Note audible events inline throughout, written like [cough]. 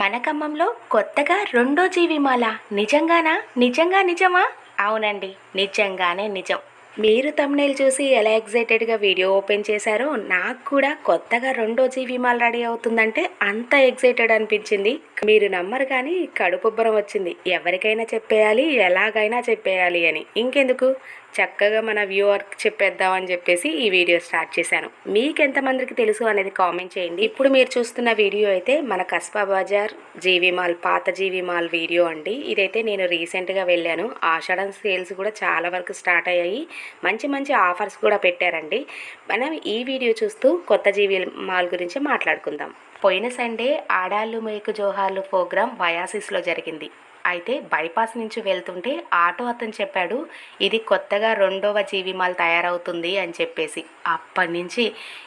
మన ఖమ్మంలో కొత్తగా రెండో జీవిమాల. నిజంగానా? నిజంగా నిజమా? అవునండి నిజంగానే నిజం. మీరు తమ్నేల్ చూసి ఎలా ఎగ్జైటెడ్గా వీడియో ఓపెన్ చేశారో నాకు కూడా కొత్తగా రెండో జీవిమాల రెడీ అవుతుందంటే అంత ఎగ్జైటెడ్ అనిపించింది. మీరు నమ్మరు కానీ కడుపుబ్బరం వచ్చింది. ఎవరికైనా చెప్పేయాలి ఎలాగైనా చెప్పేయాలి అని. ఇంకెందుకు? చక్కగా మన వ్యూవర్కి చెప్పేద్దామని చెప్పేసి ఈ వీడియో స్టార్ట్ చేశాను. మీకు ఎంతమందికి తెలుసు అనేది కామెంట్ చేయండి. ఇప్పుడు మీరు చూస్తున్న వీడియో అయితే మన కస్బా బజార్ జీవి మాల్ పాత జీవి మాల్ వీడియో అండి. ఇదైతే నేను రీసెంట్గా వెళ్ళాను. ఆషాఢం సేల్స్ కూడా చాలా వరకు స్టార్ట్ అయ్యాయి. మంచి మంచి ఆఫర్స్ కూడా పెట్టారండి. మనం ఈ వీడియో చూస్తూ కొత్త జీవి మాల్ గురించి మాట్లాడుకుందాం. పోయిన సండే ఆడాళ్ళు మేకు జోహార్లు ప్రోగ్రాం వయాసిస్లో జరిగింది. అయితే బైపాస్ నుంచి వెళ్తుంటే ఆటో అతను చెప్పాడు ఇది కొత్తగా రెండవ జీవి మాల్ తయారవుతుంది అని చెప్పేసి. అప్పటి నుంచి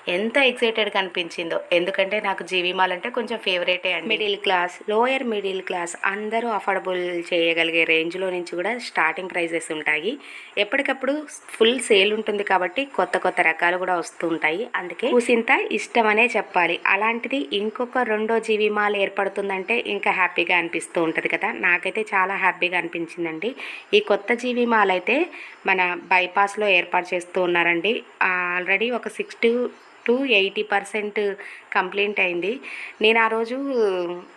ఎంత ఎక్సైటెడ్ అనిపించిందో ఎందుకంటే నాకు జీవి మాల్ అంటే కొంచెం ఫేవరెటే అండి. Middle class lower middle class అందరూ అఫోర్డబుల్ చేయగలిగే రేంజ్లో నుంచి కూడా స్టార్టింగ్ ప్రైజెస్ ఉంటాయి. ఎప్పటికప్పుడు ఫుల్ సేల్ ఉంటుంది కాబట్టి కొత్త కొత్త రకాలు కూడా వస్తూ ఉంటాయి. అందుకే కూసింత ఇష్టమనే చెప్పాలి. అలాంటిది ఇంకొక రెండో జీవి మాల్ ఏర్పడుతుందంటే ఇంకా హ్యాపీగా అనిపిస్తూ ఉంటుంది కదా. నాకు నాకైతే చాలా హ్యాపీగా అనిపించిందండి. ఈ కొత్త జీవి మాల్ అయితే మన బైపాస్లో ఏర్పాటు చేస్తూ ఉన్నారండి. ఆల్రెడీ ఒక six to eighty percent complete అయింది. నేను ఆ రోజు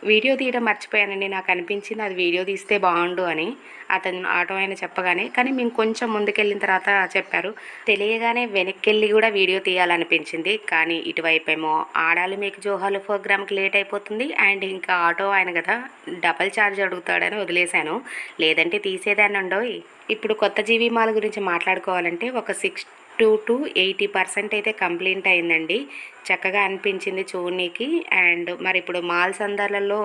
వీడియో తీయడం మర్చిపోయానండి నాకు అనిపించింది అది వీడియో తీస్తే బాగుండు అని. అతను ఆటో ఆయన చెప్పగానే కానీ మేము కొంచెం ముందుకెళ్ళిన తర్వాత చెప్పారు. తెలియగానే వెనక్కి వెళ్ళి కూడా వీడియో తీయాలనిపించింది. కానీ ఇటువైపు ఏమో ఆడాలి మీకు జోహాలు ప్రోగ్రామ్కి లేట్ అయిపోతుంది. అండ్ ఇంకా ఆటో ఆయన కదా డబల్ ఛార్జ్ అడుగుతాడని వదిలేశాను. లేదంటే తీసేదాన్ని ఉండోయ్. ఇప్పుడు కొత్త జీవి మాల్ గురించి మాట్లాడుకోవాలంటే ఒక six two to eighty percent అయితే కంప్లీట్ అయిందండి. చక్కగా అనిపించింది చూడనీకి. అండ్ మరి ఇప్పుడు మాల్స్ అందర్లలో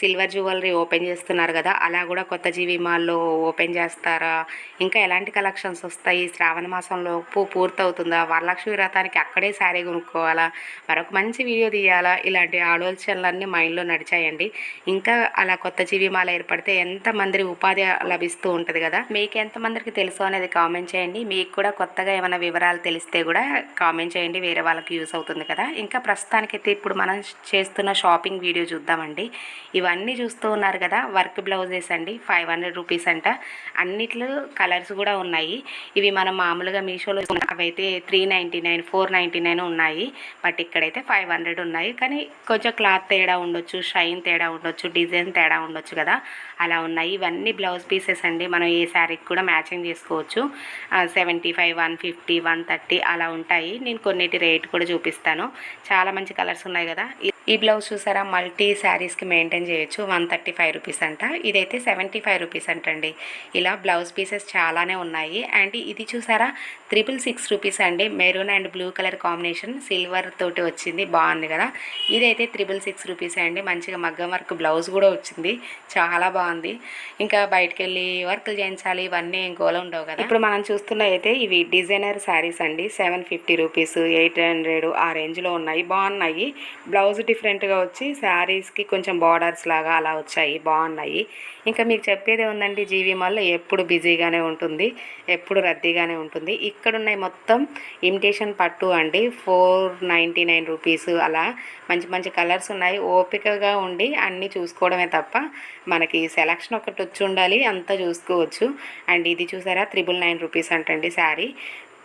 సిల్వర్ జ్యువెలరీ ఓపెన్ చేస్తున్నారు కదా అలా కూడా కొత్త జీవి మాల్లో ఓపెన్ చేస్తారా? ఇంకా ఎలాంటి కలెక్షన్స్ వస్తాయి? శ్రావణ మాసంలో పూ పూర్తవుతుందా? వరలక్ష్మి వ్రతానికి అక్కడే శారీ కొనుక్కోవాలా? మరొక మంచి వీడియో తీయాలా? ఇలాంటి ఆలోచనలన్నీ మైండ్లో నడిచాయండి. ఇంకా అలా కొత్త జీవి మాల ఏర్పడితే ఎంతమంది ఉపాధి లభిస్తూ ఉంటుంది కదా మీకు ఎంతమందికి తెలుసు అనేది కామెంట్ చేయండి. మీకు కూడా కొత్తగా ఏమైనా వివరాలు తెలిస్తే కూడా కామెంట్ చేయండి. వేరే వాళ్ళకి యూస్ అవుతుంది. కదా. ఇంకా ప్రస్తుతానికైతే ఇప్పుడు మనం చేస్తున్న షాపింగ్ వీడియో చూద్దామండి. ఇవన్నీ చూస్తూ ఉన్నారు కదా. వర్క్ బ్లౌజెస్ అండి. ఫైవ్ హండ్రెడ్ రూపీస్ అంట. అన్నిట్లో కలర్స్ కూడా ఉన్నాయి. ఇవి మనం మామూలుగా మీషోలో అవైతే three ninety nine four ninety nine ఉన్నాయి. బట్ ఇక్కడైతే ఫైవ్ హండ్రెడ్ ఉన్నాయి. కానీ కొంచెం క్లాత్ తేడా ఉండొచ్చు షైన్ తేడా ఉండొచ్చు డిజైన్ తేడా ఉండొచ్చు కదా. అలా ఉన్నాయి. ఇవన్నీ బ్లౌజ్ పీసెస్ అండి. మనం ఏ శారీకి కూడా మ్యాచింగ్ చేసుకోవచ్చు. Seventy five one fifty one thirty అలా ఉంటాయి. నేను కొన్నిటి రేట్ కూడా చూపిస్తాను. చాలా మంచి కలర్స్ ఉన్నాయి కదా. ఈ- బ్లౌజ్ చూసారా? మల్టీ శారీస్కి మెయింటైన్ చేయొచ్చు. వన్ థర్టీ ఫైవ్ రూపీస్ అంట. ఇదైతే సెవెంటీ ఫైవ్ రూపీస్ అంటండి. ఇలా బ్లౌజ్ పీసెస్ చాలానే ఉన్నాయి. అండ్ ఇది చూసారా? త్రిపుల్ సిక్స్ రూపీస్ అండి. Maroon and blue colour combination. Silver తోటి వచ్చింది. బాగుంది కదా? ఇదైతే త్రిపుల్ సిక్స్ రూపీస్ అండి. మంచిగా మగ్గం వర్క్ బ్లౌజ్ కూడా వచ్చింది. చాలా బాగుంది. ఇంకా బయటకు వెళ్ళి వర్క్లు చేయించాలి. ఇవన్నీ ఏం గోల ఉండవు కదా? ఇప్పుడు మనం చూస్తున్న అయితే ఇవి డిజైనర్ శారీస్ అండి. Seven fifty rupees eight hundred ఆ రేంజ్లో ఉన్నాయి. బాగున్నాయి. బ్లౌజ్ డిఫరెంట్గా వచ్చి శారీస్కి కొంచెం బార్డర్స్ లాగా అలా వచ్చాయి బాగున్నాయి. ఇంకా మీకు చెప్పేదే ఉందండి జీవి మాల్లో ఎప్పుడు బిజీగానే ఉంటుంది ఎప్పుడు రద్దీగానే ఉంటుంది. ఇక్కడ ఉన్నాయి మొత్తం ఇమిటేషన్ పట్టు అండి ఫోర్ నైంటీ నైన్ రూపీస్ అలా మంచి మంచి కలర్స్ ఉన్నాయి. ఓపికగా ఉండి అన్నీ చూసుకోవడమే తప్ప మనకి సెలక్షన్ ఒకటి వచ్చి ఉండాలి అంతా చూసుకోవచ్చు. అండ్ ఇది చూసారా? త్రిబుల్ నైన్ రూపీస్ అంటండి శారీ.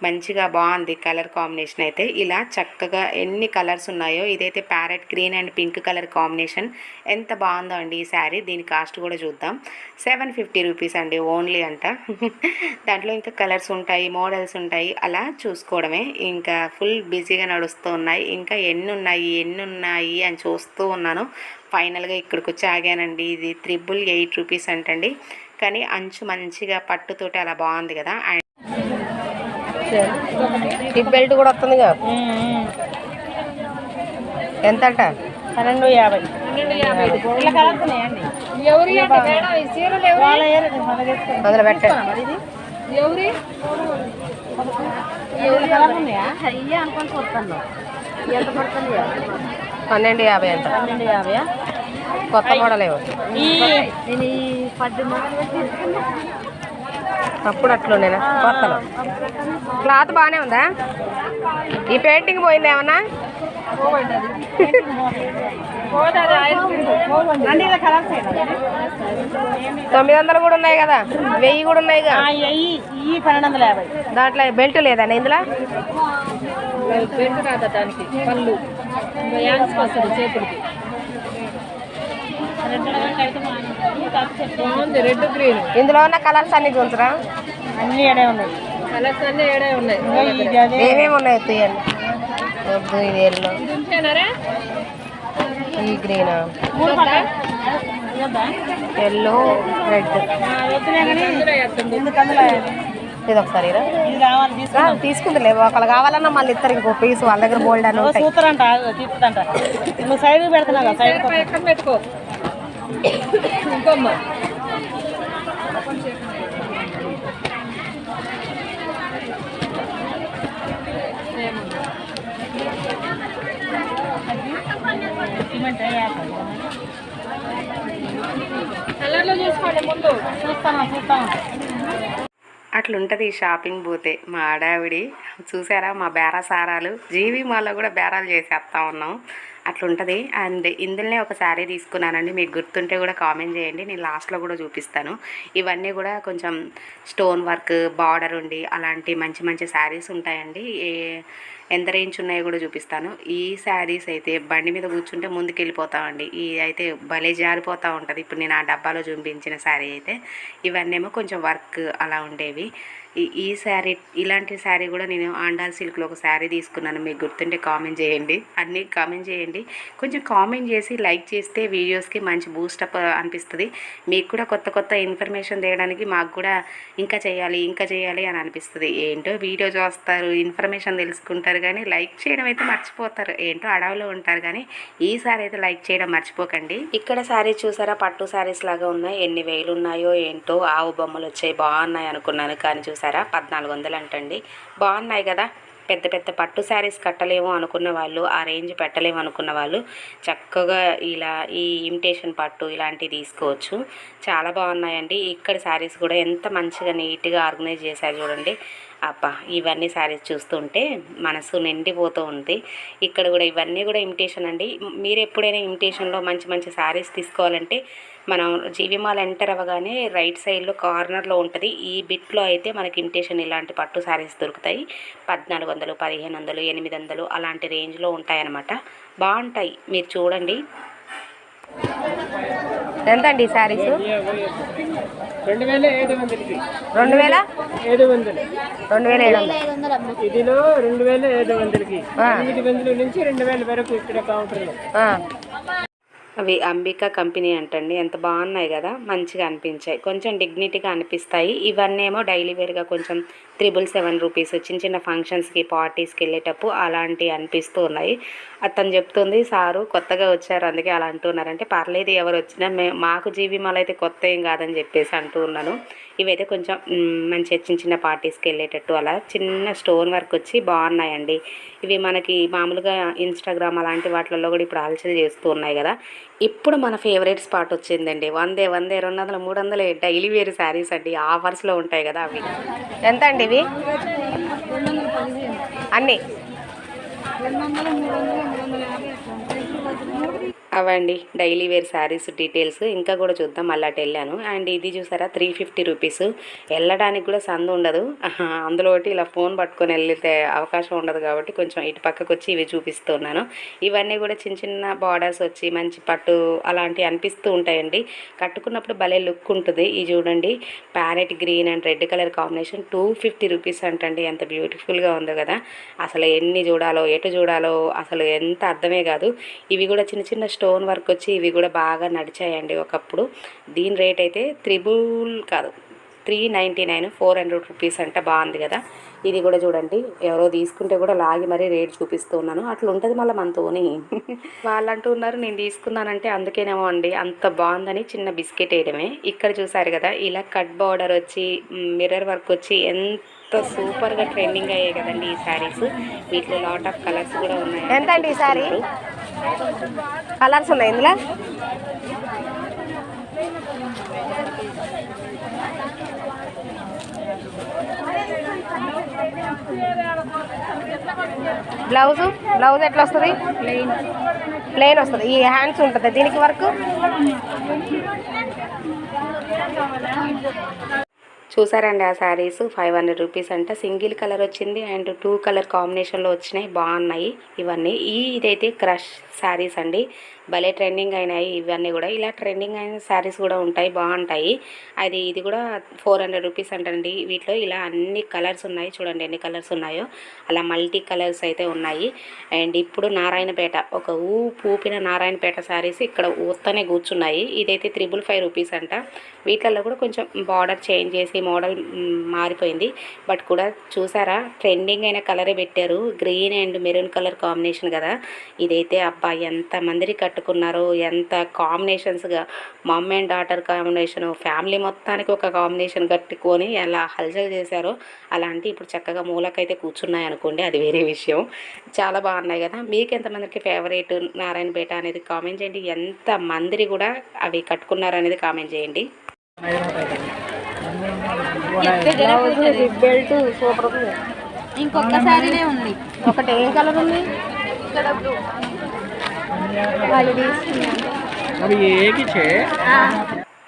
మంచిగా బాగుంది కలర్ కాంబినేషన్ అయితే. ఇలా చక్కగా ఎన్ని కలర్స్ ఉన్నాయో ఇదైతే parrot green and pink colour combination. ఎంత బాగుందో అండి ఈ శారీ. దీని కాస్ట్ కూడా చూద్దాం. సెవెన్ ఫిఫ్టీ రూపీస్ అండి ఓన్లీ అంట. [laughs] దాంట్లో ఇంకా కలర్స్ ఉంటాయి మోడల్స్ ఉంటాయి. అలా చూసుకోవడమే. ఇంకా ఫుల్ బిజీగా నడుస్తూ ఉన్నాయి. ఇంకా ఎన్ని ఉన్నాయి ఎన్ని ఉన్నాయి అని చూస్తూ ఉన్నాను. ఫైనల్గా ఇక్కడికి వచ్చి ఆగానండి. ఇది త్రిబుల్ ఎయిట్ రూపీస్ అంటండి. కానీ అంచు మంచిగా పట్టుతోటి అలా బాగుంది కదా. అండ్ హిప్ బెల్ట్ కూడా వస్తుందిగా ఎంత అంట పన్నెండు యాభై. అందులో పెట్ట మరి ఇది? ఎవరి? ఎవరి కలర్స్ ఉన్నాయా? అయ్యే అనుకొని చూస్తాను. ఎంత పడుతుంది? పన్నెండు యాభై అంట. పన్నెండు యాభై కొత్త మోడల్. అప్పుడు అట్లుండేనా కొత్తలో. క్లాత్ బాగానే ఉందా? ఈ పెయింటింగ్ పోయింది ఏమన్నా? తొమ్మిది వందలు కూడా ఉన్నాయి కదా? వెయ్యి కూడా ఉన్నాయి దాంట్లో బెల్ట్ లేదండి ఇందులో? బెల్ట్ దానికి పళ్ళు రెడ్ ఇందులో ఉన్న కలర్స్ అన్ని చూసరా అన్ని ఉన్నాయి. ఉన్నాయి? ఏమేమి ఉన్నాయి తీయండి వద్దు ఇది ఎల్లో. ఈ గ్రీన్? Yellow red. ఇది ఒకసారి ఇరా. ఇది కావాలి ఆ, తీసుకుందిలే. ఒకళ్ళు కావాలన్నా మళ్ళీ ఇస్తారు ఇంకో పీస్. వాళ్ళ దగ్గర బోల్డ్ అని నువ్వు సైడ్ పెడుతున్నావు సైడ్ పెట్టుకో కలర్లో చూసుకోండి ముందు చూస్తాను చూస్తాను అట్లుంటుంది ఈ షాపింగ్ పోతే మా ఆడావిడి చూసారా మా బేరా సారాలు జీవి మాలో కూడా బేరాలు చేసేస్తా ఉన్నాం. అట్లుంటుంది. అండ్ ఇందులోనే ఒక శారీ తీసుకున్నానండి. మీకు గుర్తుంటే కూడా కామెంట్ చేయండి. నేను లాస్ట్లో కూడా చూపిస్తాను. ఇవన్నీ కూడా కొంచెం స్టోన్ వర్క్ బార్డర్ ఉండి అలాంటి మంచి మంచి శారీస్ ఉంటాయండి. ఏ ఎంత రేంజ్ ఉన్నాయో కూడా చూపిస్తాను. ఈ శారీస్ అయితే బండి మీద కూర్చుంటే ముందుకు వెళ్ళిపోతామండి ఈ అయితే భలే జారిపోతూ ఉంటుంది. ఇప్పుడు నేను ఆ డబ్బాలో చూపించిన శారీ అయితే. ఇవన్నేమో కొంచెం వర్క్ అలా ఉండేవి. ఈ ఈ శారీ ఇలాంటి శారీ కూడా నేను ఆండాల్ సిల్క్లో ఒక శారీ తీసుకున్నాను. మీకు గుర్తుంటే కామెంట్ చేయండి. అన్నీ కామెంట్ చేయండి. కొంచెం కామెంట్ చేసి లైక్ చేస్తే వీడియోస్కి మంచి బూస్టప్ అనిపిస్తుంది. మీకు కూడా కొత్త కొత్త ఇన్ఫర్మేషన్ తీయడానికి మాకు కూడా ఇంకా చేయాలి ఇంకా చేయాలి అని అనిపిస్తుంది. ఏంటో వీడియో చూస్తారు ఇన్ఫర్మేషన్ తెలుసుకుంటారు కానీ లైక్ చేయడం అయితే మర్చిపోతారు. ఏంటో అడవిలో ఉంటారు కానీ ఈ సారీ అయితే లైక్ చేయడం మర్చిపోకండి. ఇక్కడ శారీ చూసారా? పట్టు శారీస్ లాగా ఉన్నాయి. ఎన్ని వేలు ఉన్నాయో ఏంటో ఆవు బొమ్మలు వచ్చాయి. బాగున్నాయి అనుకున్నాను కానీ చూసారా పద్నాలుగు వందలు అంటండి బాగున్నాయి కదా? పెద్ద పెద్ద పట్టు శారీస్ కట్టలేము అనుకున్న వాళ్ళు ఆ రేంజ్ పెట్టలేము అనుకున్న వాళ్ళు చక్కగా ఇలా ఈ ఇమిటేషన్ పట్టు ఇలాంటివి తీసుకోవచ్చు. చాలా బాగున్నాయండి. ఇక్కడ శారీస్ కూడా ఎంత మంచిగా నీట్గా ఆర్గనైజ్ చేశారు చూడండి. అబ్బా! ఇవన్నీ శారీస్ చూస్తుంటే మనసు నిండిపోతూ ఉంది. ఇక్కడ కూడా ఇవన్నీ కూడా ఇమిటేషన్ అండి. మీరు ఎప్పుడైనా ఇమిటేషన్లో మంచి మంచి శారీస్ తీసుకోవాలంటే మనం జీవిమాల్ ఎంటర్ అవ్వగానే రైట్ సైడ్లో కార్నర్లో ఉంటుంది. ఈ బిట్లో అయితే మనకి ఇమిటేషన్ ఇలాంటి పట్టు శారీస్ దొరుకుతాయి. పద్నాలుగు వందలు పదిహేను వందలు ఎనిమిది వందలు అలాంటి రేంజ్లో ఉంటాయన్నమాట. బాగుంటాయి. మీరు చూడండి. ఎంత అండి శారీస్? రెండు వేల ఏడు వందలకి. రెండు వేల ఏడు వందలు. రెండు వేల ఏడు వందలు. ఇదిలో రెండు వేల ఏడు వందలకి. ఎనిమిది వందల నుంచి రెండు వేల వరకు ఇక్కడ కౌంటర్లో. అవి అంబికా కంపెనీ అంటండి. ఎంత బాగున్నాయి కదా మంచిగా అనిపించాయి. కొంచెం డిగ్నిటీగా అనిపిస్తాయి. ఇవన్నీ ఏమో డైలీ వేర్గా కొంచెం త్రిబుల్ సెవెన్ రూపీస్ చిన్న చిన్న ఫంక్షన్స్కి పార్టీస్కి వెళ్ళేటప్పుడు అలాంటివి అనిపిస్తూ ఉన్నాయి. అతను చెప్తుంది సారు కొత్తగా వచ్చారు అందుకే అలా అంటున్నారంటే పర్లేదు ఎవరు వచ్చినా మే మాకు జీవిమాలు అయితే కొత్త ఏం కాదని చెప్పేసి అంటూ ఉన్నాను. ఇవైతే కొంచెం మంచి మంచిగా చిన్న చిన్న పార్టీస్కి వెళ్ళేటట్టు అలా చిన్న స్టోన్ వర్క్ వచ్చి బాగున్నాయండి. ఇవి మనకి మామూలుగా ఇన్స్టాగ్రామ్ అలాంటి వాటిలలో కూడా ఇప్పుడు ఆలోచన చేస్తూ ఉన్నాయి కదా. ఇప్పుడు మన ఫేవరెట్ స్పాట్ వచ్చిందండి. వందే వందే రెండు వందల మూడు వందల డైలీ వేర్ శారీస్ అండి. ఆఫర్స్లో ఉంటాయి కదా అవి. ఎంత అండి ఇవి? అన్నీ. అవండి డైలీ వేర్ శారీస్ డీటెయిల్స్ ఇంకా కూడా చూద్దాం అలా వెళ్ళాను. అండ్ ఇది చూసారా త్రీ ఫిఫ్టీ రూపీస్. వెళ్ళడానికి కూడా సందు ఉండదు. అందులో ఒకటి ఇలా ఫోన్ పట్టుకొని వెళ్తే అవకాశం ఉండదు కాబట్టి కొంచెం ఇటు పక్కకు వచ్చి ఇవి చూపిస్తున్నాను. ఇవన్నీ కూడా చిన్న చిన్న బార్డర్స్ వచ్చి మంచి పట్టు అలాంటివి అనిపిస్తూ ఉంటాయండి. కట్టుకున్నప్పుడు భలే లుక్ ఉంటుంది. ఇది చూడండి parrot green and red colour combination two fifty rupees అంటండి. ఎంత బ్యూటిఫుల్గా ఉందో కదా. అసలు ఎన్ని చూడాలో ఎటు చూడాలో అసలు ఎంత అర్థమే కాదు. ఇవి కూడా చిన్న చిన్న స్టోన్ వర్క్ వచ్చి ఇవి కూడా బాగా నడిచాయండి ఒకప్పుడు. దీని రేట్ అయితే త్రిబుల్ కాదు three ninety nine four hundred rupees అంటే బాగుంది కదా. ఇది కూడా చూడండి ఎవరో తీసుకుంటే కూడా లాగి మరీ రేట్ చూపిస్తూ ఉన్నాను. అట్లా ఉంటుంది మళ్ళీ మనతోని. [laughs] వాళ్ళు అంటూ ఉన్నారు నేను తీసుకున్నానంటే అందుకేనేమో అండి అంత బాగుందని చిన్న బిస్కెట్ వేయడమే. ఇక్కడ చూసారు కదా ఇలా కట్ బార్డర్ వచ్చి మిర్రర్ వర్క్ వచ్చి ఎంత సూపర్గా ట్రెండింగ్ అయ్యాయి కదండి ఈ శారీస్. వీటిలో లాట్ ఆఫ్ కలర్స్ కూడా ఉన్నాయి ఎంత అండి ఈ శారీ? కలర్స్ ఉన్నాయి ఇందులో? బ్లౌజ్? బ్లౌజ్ ఎట్లా వస్తుంది? ప్లెయిన్ ప్లెయిన్ వస్తుంది. ఈ హ్యాండ్స్ ఉంటుంది దీనికి వరకు? చూసారండి ఆ శారీస్? ఫైవ్ హండ్రెడ్ రూపీస్ అంట. సింగిల్ కలర్ వచ్చింది అండ్ టూ కలర్ కాంబినేషన్లో వచ్చినాయి. బాగున్నాయి ఇవన్నీ. ఈ ఇదైతే క్రష్ శారీస్ అండి. భలే ట్రెండింగ్ అయినాయి ఇవన్నీ కూడా. ఇలా ట్రెండింగ్ అయిన శారీస్ కూడా ఉంటాయి బాగుంటాయి. అది ఇది కూడా ఫోర్ హండ్రెడ్ రూపీస్ అంటండి వీటిలో. ఇలా అన్ని కలర్స్ ఉన్నాయి. చూడండి ఎన్ని కలర్స్ ఉన్నాయో. అలా మల్టీ కలర్స్ అయితే ఉన్నాయి. అండ్ ఇప్పుడు నారాయణపేట. ఒక ఊ పూపిన నారాయణపేట శారీస్ ఇక్కడ ఊత్తనే కూర్చున్నాయి. ఇదైతే త్రిబుల్ ఫైవ్ రూపీస్ అంట. వీటిల్లో కూడా కొంచెం బార్డర్ చేంజ్ చేసి మోడల్ మారిపోయింది. బట్ కూడా చూసారా ట్రెండింగ్ అయిన కలరే పెట్టారు. Green and maroon colour combination కదా. ఇదైతే అబ్బా ఎంత మందిని కట్టుకున్నారో ఎంత కాంబినేషన్స్గా mom and daughter combination family మొత్తానికి ఒక కాంబినేషన్ కట్టుకొని ఎలా హల్చల్ చేశారో. అలాంటి ఇప్పుడు చక్కగా మూలకైతే కూర్చున్నాయి అనుకోండి అది వేరే విషయం. చాలా బాగున్నాయి కదా. మీకు ఎంతమందికి ఫేవరెట్ నారాయణపేట అనేది కామెంట్ చేయండి. ఎంత మందిని కూడా అవి కట్టుకున్నారు అనేది కామెంట్ చేయండి. బెల్ట్ సూపర్ ఉంది. ఇంకొకసారినే ఉంది. ఒకటి ఏం కలర్ ఉంది?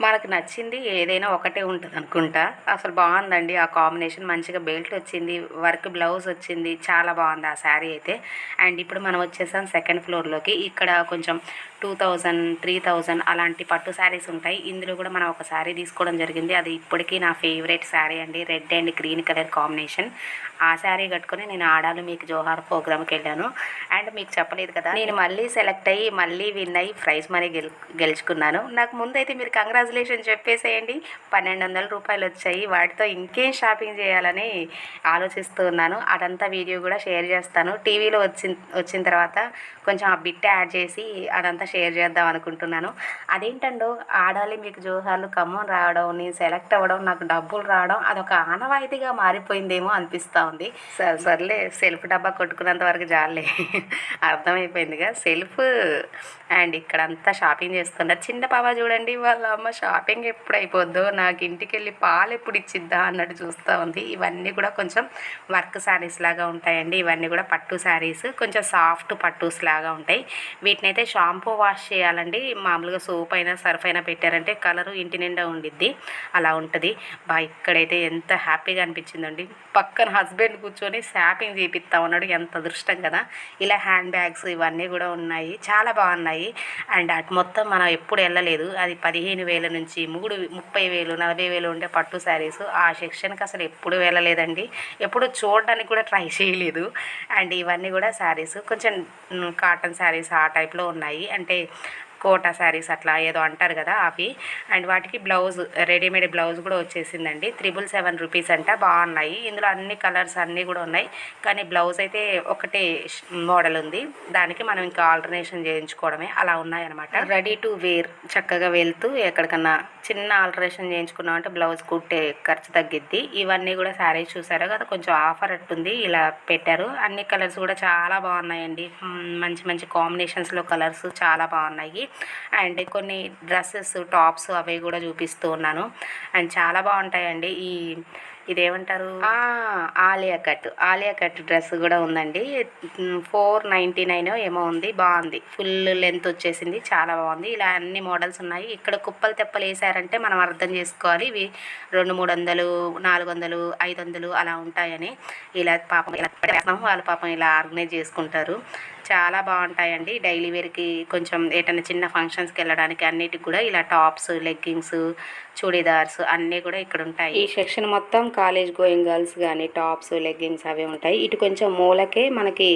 మనకు నచ్చింది ఏదైనా ఒకటే ఉంటుంది అనుకుంటా. అసలు బాగుందండి. ఆ కాంబినేషన్ మంచిగా బెల్ట్ వచ్చింది వర్క్ బ్లౌజ్ వచ్చింది చాలా బాగుంది ఆ శారీ అయితే. అండ్ ఇప్పుడు మనం వచ్చేసాం సెకండ్ ఫ్లోర్లోకి. ఇక్కడ కొంచెం టూ థౌజండ్ త్రీ థౌజండ్ అలాంటి పట్టు శారీస్ ఉంటాయి. ఇందులో కూడా మనం ఒక శారీ తీసుకోవడం జరిగింది. అది ఇప్పటికీ నా ఫేవరెట్ శారీ అండి. Red and green colour combination. ఆ శారీ కట్టుకొని నేను ఆడాలి. మీకు జోహార్ ప్రోగ్రామ్కి వెళ్ళాను. అండ్ మీకు చెప్పలేదు కదా నేను మళ్ళీ సెలెక్ట్ అయ్యి మళ్ళీ విన్ అయ్యి ప్రైజ్ మనీ గెలు గెలుచుకున్నాను. నాకు ముందైతే మీరు కంగ్రాచులేషన్ చెప్పేసేయండి. పన్నెండు వందల రూపాయలు వచ్చాయి. వాటితో ఇంకేం షాపింగ్ చేయాలని ఆలోచిస్తూ ఉన్నాను. అదంతా వీడియో కూడా షేర్ చేస్తాను. టీవీలో వచ్చిన వచ్చిన తర్వాత కొంచెం ఆ బిట్ యాడ్ చేసి అదంతా షేర్ చేద్దాం అనుకుంటున్నాను. అదేంటండో ఆడాలి మీకు జోహార్లు ఖమ్మం రావడం నేను సెలెక్ట్ అవ్వడం నాకు డబ్బులు రావడం అదొక ఆనవాయితీగా మారిపోయిందేమో అనిపిస్తూ ఉంది. సరే సర్లే. సెల్ఫ్ డబ్బా కొట్టుకున్నంత వరకు జాలే. [laughs] అర్థమైపోయిందిగా. సెల్ఫ్ అండ్ ఇక్కడంతా షాపింగ్ చేస్తున్నారు చిన్న పాప చూడండి వాళ్ళ అమ్మ షాపింగ్ ఎప్పుడు అయిపోద్దో నాకు ఇంటికి వెళ్ళి పాలు ఎప్పుడు ఇచ్చిద్దా అన్నట్టు చూస్తూ ఉంది. ఇవన్నీ కూడా కొంచెం వర్క్ శారీస్ లాగా ఉంటాయండి. ఇవన్నీ కూడా పట్టు శారీస్ కొంచెం సాఫ్ట్ పట్టూస్ లాగా ఉంటాయి. వీటిని అయితే షాంపూ వాష్ చేయాలండి. మామూలుగా సోప్ అయినా సర్ఫ్ అయినా పెట్టారంటే కలరు ఇంటి నిండా ఉండిద్ది. అలా ఉంటుంది. బా ఇక్కడైతే ఎంత హ్యాపీగా అనిపించిందండి. పక్కన హస్బెండ్ కూర్చొని షాపింగ్ చేపిస్తా ఉన్నాడు. ఎంత అదృష్టం కదా. ఇలా హ్యాండ్ బ్యాగ్స్ ఇవన్నీ కూడా ఉన్నాయి. చాలా బాగున్నాయి. అండ్ అటు మొత్తం మనం ఎప్పుడు వెళ్ళలేదు. అది పదిహేను వేల నుంచి మూడు ముప్పై వేలు నలభై వేలు ఉండే పట్టు శారీస్ ఆ సెక్షన్కి అసలు ఎప్పుడు వెళ్ళలేదండి. ఎప్పుడు చూడడానికి కూడా ట్రై చేయలేదు. అండ్ ఇవన్నీ కూడా శారీస్ కొంచెం కాటన్ శారీస్ ఆ టైప్లో ఉన్నాయి. అంటే si కోటా శారీస్ అట్లా ఏదో అంటారు కదా అవి. అండ్ వాటికి బ్లౌజ్ రెడీమేడ్ బ్లౌజ్ కూడా వచ్చేసిందండి. త్రిబుల్ సెవెన్ రూపీస్ అంట బాగున్నాయి ఇందులో అన్ని కలర్స్ అన్నీ కూడా ఉన్నాయి. కానీ బ్లౌజ్ అయితే ఒకటే మోడల్ ఉంది. దానికి మనం ఇంకా ఆల్టర్నేషన్ చేయించుకోవడమే. అలా ఉన్నాయన్నమాట. రెడీ టు వేర్ చక్కగా వెళ్తూ ఎక్కడికన్నా చిన్న ఆల్టరేషన్ చేయించుకున్నామంటే బ్లౌజ్ కుట్టే ఖర్చు తగ్గిద్ది. ఇవన్నీ కూడా శారీస్ చూసారు కదా కొంచెం ఆఫర్ అట్టుంది. ఇలా పెట్టారు. అన్ని కలర్స్ కూడా చాలా బాగున్నాయండి. మంచి మంచి కాంబినేషన్స్లో కలర్స్ చాలా బాగున్నాయి. అండ్ కొన్ని డ్రెస్సెస్ టాప్స్ అవి కూడా చూపిస్తూ ఉన్నాను. అండ్ చాలా బాగుంటాయండి. ఈ ఇదేమంటారు? Alia cut. Alia cut dress కూడా ఉందండి. ఫోర్ నైంటీ నైన్ ఏమో ఉంది. బాగుంది. ఫుల్ లెంత్ వచ్చేసింది. చాలా బాగుంది. ఇలా అన్ని మోడల్స్ ఉన్నాయి. ఇక్కడ కుప్పలు తెప్పలు వేసారంటే మనం అర్థం చేసుకోవాలి. ఇవి రెండు మూడు వందలు నాలుగు వందలు ఐదు వందలు అలా ఉంటాయని. ఇలా పాపం ఇలా వేస్తాం వాళ్ళ పాపం ఇలా ఆర్గనైజ్ చేసుకుంటారు. చాలా బాగుంటాయండి. డైలీ వేర్కి కొంచెం ఏటైనా చిన్న ఫంక్షన్స్కి వెళ్ళడానికి అన్నిటికి కూడా ఇలా టాప్స్ లెగ్గింగ్స్ చూడీదార్స్ అన్నీ కూడా ఇక్కడ ఉంటాయి. ఈ సెక్షన్ మొత్తం కాలేజ్ గోయింగ్ గర్ల్స్ కానీ టాప్స్ లెగ్గింగ్స్ అవి ఉంటాయి. ఇటు కొంచెం మూలకే మనకి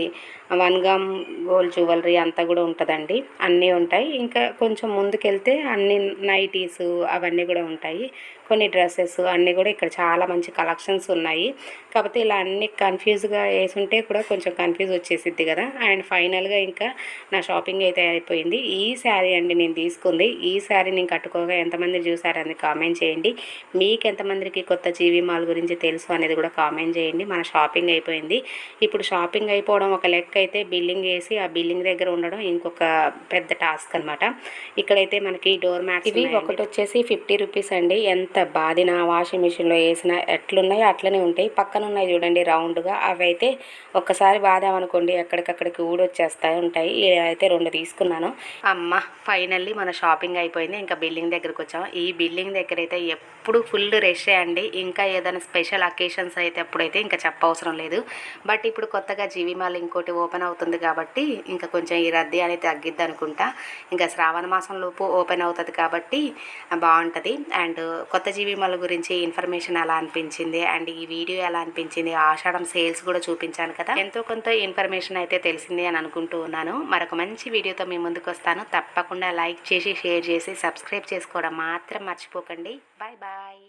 వన్ గమ్ గోల్డ్ జ్యువెలరీ అంతా కూడా ఉంటుందండి. అన్నీ ఉంటాయి. ఇంకా కొంచెం ముందుకెళ్తే అన్ని నైటీస్ అవన్నీ కూడా ఉంటాయి. కొన్ని డ్రెస్సెస్ అన్నీ కూడా ఇక్కడ చాలా మంచి కలెక్షన్స్ ఉన్నాయి. కాకపోతే ఇలా అన్ని కన్ఫ్యూజ్గా వేసుంటే కూడా కొంచెం కన్ఫ్యూజ్ వచ్చేసిద్ది కదా. అండ్ ఫైనల్గా ఇంకా నా షాపింగ్ అయితే అయిపోయింది. ఈ శారీ అండి నేను తీసుకుంది. ఈ శారీ నేను కట్టుకోగా ఎంతమంది చూసారని కామెంట్ చేయండి. మీకు ఎంతమందికి కొత్త జీవి మాల్ గురించి తెలుసు అనేది కూడా కామెంట్ చేయండి. మన షాపింగ్ అయిపోయింది. ఇప్పుడు షాపింగ్ అయిపోవడం ఒక లెక్క మాకైతే బిల్లింగ్ వేసి ఆ బిల్లింగ్ దగ్గర ఉండడం ఇంకొక పెద్ద టాస్క్ అనమాట ఇక్కడైతే మనకి డోర్ మ్యాట్స్ ఇవి ఒకటి వచ్చేసి ఫిఫ్టీ రూపీస్ అండి. ఎంత బాదిన వాషింగ్ మిషన్లో వేసినా ఎట్లున్నాయో అట్లనే ఉంటాయి. పక్కన ఉన్నాయి చూడండి రౌండ్గా. అవి అయితే ఒక్కసారి బాదామనుకోండి ఎక్కడికక్కడికి ఊడొచ్చేస్తాయి ఉంటాయి. అయితే రెండు తీసుకున్నాను. అమ్మ ఫైనల్లీ మన షాపింగ్ అయిపోయింది. ఇంకా బిల్డింగ్ దగ్గరకు వచ్చాము ఈ బిల్డింగ్ దగ్గర అయితే ఎప్పుడు ఫుల్ రష్ అండి ఇంకా ఏదైనా స్పెషల్ అకేషన్స్ అయితే అప్పుడైతే ఇంకా చెప్పవసరం లేదు. బట్ ఇప్పుడు కొత్తగా జీవిమాల ఇంకోటి ఓపెన్ అవుతుంది కాబట్టి ఇంకా కొంచెం ఈ రద్దీ అనేది తగ్గిద్ది అనుకుంటా. ఇంకా శ్రావణ మాసం లోపు ఓపెన్ అవుతుంది కాబట్టి బాగుంటుంది. అండ్ కొత్త జీవిమాల గురించి ఇన్ఫర్మేషన్ ఎలా అనిపించింది? అండ్ ఈ వీడియో ఎలా అనిపించింది? ఆషాఢం సేల్స్ కూడా చూపించాను కదా. ఎంతో కొంత ఇన్ఫర్మేషన్ అయితే తెలిసింది అని అనుకుంటూ ఉన్నాను. మరొక మంచి వీడియోతో మీ ముందుకు వస్తాను. తప్పకుండా లైక్ చేసి షేర్ చేసి సబ్స్క్రైబ్ చేసుకోవడం మాత్రం మర్చిపో మర్చిపోకండి బాయ్ బాయ్.